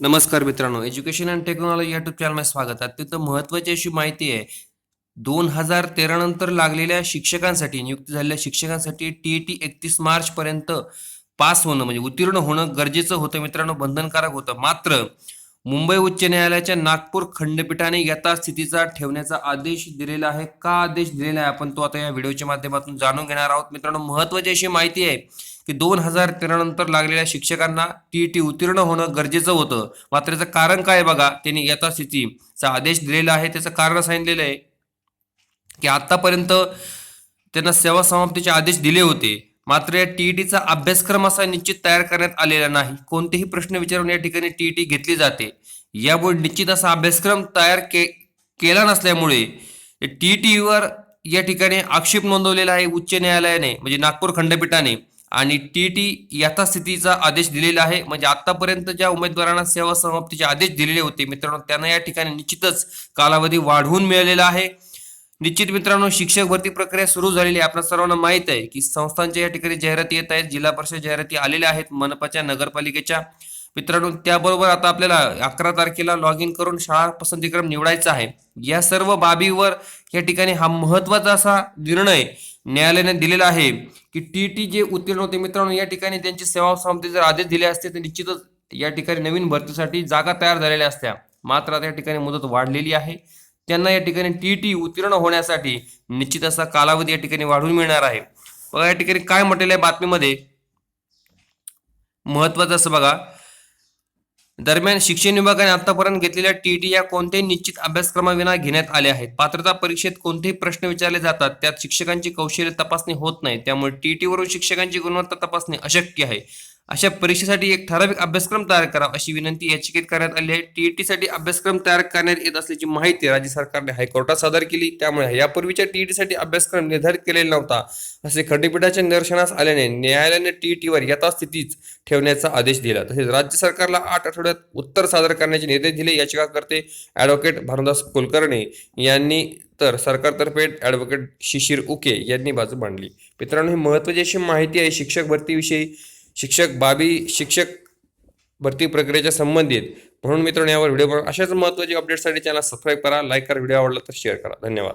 नमस्कार मित्रांनो education and technology YouTube चॅनलमध्ये स्वागत आहे. अत्यंत महत्त्वाची अशी माहिती आहे दोन हजार तेरा नंतर लागलेल्या शिक्षकांसाठी नियुक्ती झालेल्या शिक्षकांसाठी टी टी एकतीस मार्च पर्यंत पास होणं म्हणजे उत्तीर्ण होणं गरजेचं होतं मित्रांनो बंधनकारक होतं. मात्र मुंबई उच्च न्यायालयाच्या नागपूर खंडपीठाने यथास्थितीचा ठेवण्याचा आदेश दिलेला आहे. का आदेश दिलेला आहे आपण तो आता या व्हिडिओच्या माध्यमातून जाणून घेणार आहोत. मित्रांनो महत्त्वाची अशी माहिती आहे की दोन हजार तेरा नंतर लागलेल्या शिक्षकांना टी टी उत्तीर्ण होणं गरजेचं होतं. मात्र याचं कारण काय आहे बघा? त्यांनी यथास्थितीचा आदेश दिलेला आहे. त्याचं कारण सांगितलेलं आहे की आतापर्यंत त्यांना सेवा समाप्तीचे आदेश दिले होते. मात्र या टीईटीचा अभ्यासक्रम असा निश्चित तयार करण्यात आलेला नाही. कोणतेही प्रश्न विचारून या ठिकाणी टीईटी घेतली जाते. यामुळे निश्चित असा अभ्यासक्रम तयार के केला नसल्यामुळे टीईटीवर या ठिकाणी आक्षेप नोंदवलेला आहे उच्च न्यायालयाने म्हणजे नागपूर खंडपीठाने. आणि टी टी यथास्थितीचा आदेश दिलेला आहे. म्हणजे आतापर्यंत ज्या उमेदवारांना सेवा समाप्तीचे आदेश दिलेले होते मित्रांनो त्यांना या ठिकाणी निश्चितच कालावधी वाढवून मिळालेला आहे. निश्चित मित्रांनो शिक्षक भरती प्रक्रिया सुरू झालेली आहे. आपल्या सर्वांना माहीत आहे की संस्थांच्या या ठिकाणी जाहिराती येत आहेत. जिल्हा परिषद जाहिराती आलेल्या आहेत मनपाच्या नगरपालिकेच्या. मित्रांनो त्याबरोबर आता आपल्याला अकरा तारखेला लॉग इन करून शाळा पसंतीक्रम निवडायचा आहे. या सर्व बाबीवर या ठिकाणी हा महत्त्वाचा असा निर्णय न्यायालयाने दिलेला आहे की टी टी जे उत्तीर्ण होते. मित्रांनो या ठिकाणी त्यांची सेवा समाप्ती जर आदेश दिले असते तर निश्चितच या ठिकाणी नवीन भरतीसाठी जागा तयार झालेल्या असत्या. मात्र आता या ठिकाणी मुदत वाढलेली आहे. त्यांना या ठिकाणी टी टी उत्तीर्ण होण्यासाठी निश्चित असा कालावधी या ठिकाणी वाढून मिळणार आहे. बघा या ठिकाणी काय म्हटलेलं आहे बातमीमध्ये. महत्वाचं असं बघा दरम्यान शिक्षण विभागाने आतापर्यंत घेतलेल्या टीईटी या कोणत्याही निश्चित अभ्यासक्रमाविना घेण्यात आले आहेत. पात्रता परीक्षेत कोणतेही प्रश्न विचारले जातात त्यात शिक्षकांची कौशल्य तपासणी होत नाही. त्यामुळे टीईटी वरून शिक्षकांची गुणवत्ता तपासणी अशक्य आहे. अशा परीक्षेसाठी एक ठराविक अभ्यासक्रम तयार करावा अशी विनंती याचिकेत करण्यात आली आहे. टीईटी साठी अभ्यासक्रम तयार करण्यात येत असल्याची माहिती राज्य सरकारने हायकोर्टात सादर केली. त्यामुळे यापूर्वीच्या टीईटी साठी अभ्यासक्रम निर्धारित केलेला नव्हता. असे खंडपीठाच्या निदर्शनास आल्याने न्यायालयाने टीईटीवर यथास्थितीच ठेवण्याचा आदेश दिला. तसेच राज्य सरकारला आठ आठवड्यात उत्तर सादर करण्याचे निर्देश दिले. याचिकाकर्ते ॲडव्होकेट भानुदास कुलकर्णी यांनी तर सरकारतर्फे ॲडव्होकेट शिशिर उके यांनी बाजू मांडली. मित्रांनो ही महत्त्वाची अशी माहिती आहे. शिक्षक भरतीविषयी शिक्षक बाबी शिक्षक भरती प्रक्रियेच्या संबंधित. म्हणून मित्रांनो यावर व्हिडिओ अशाच महत्त्वाची अपडेटसाठी चॅनल सबस्क्राईब करा लाईक करा व्हिडिओ आवडला तर शेअर करा. धन्यवाद.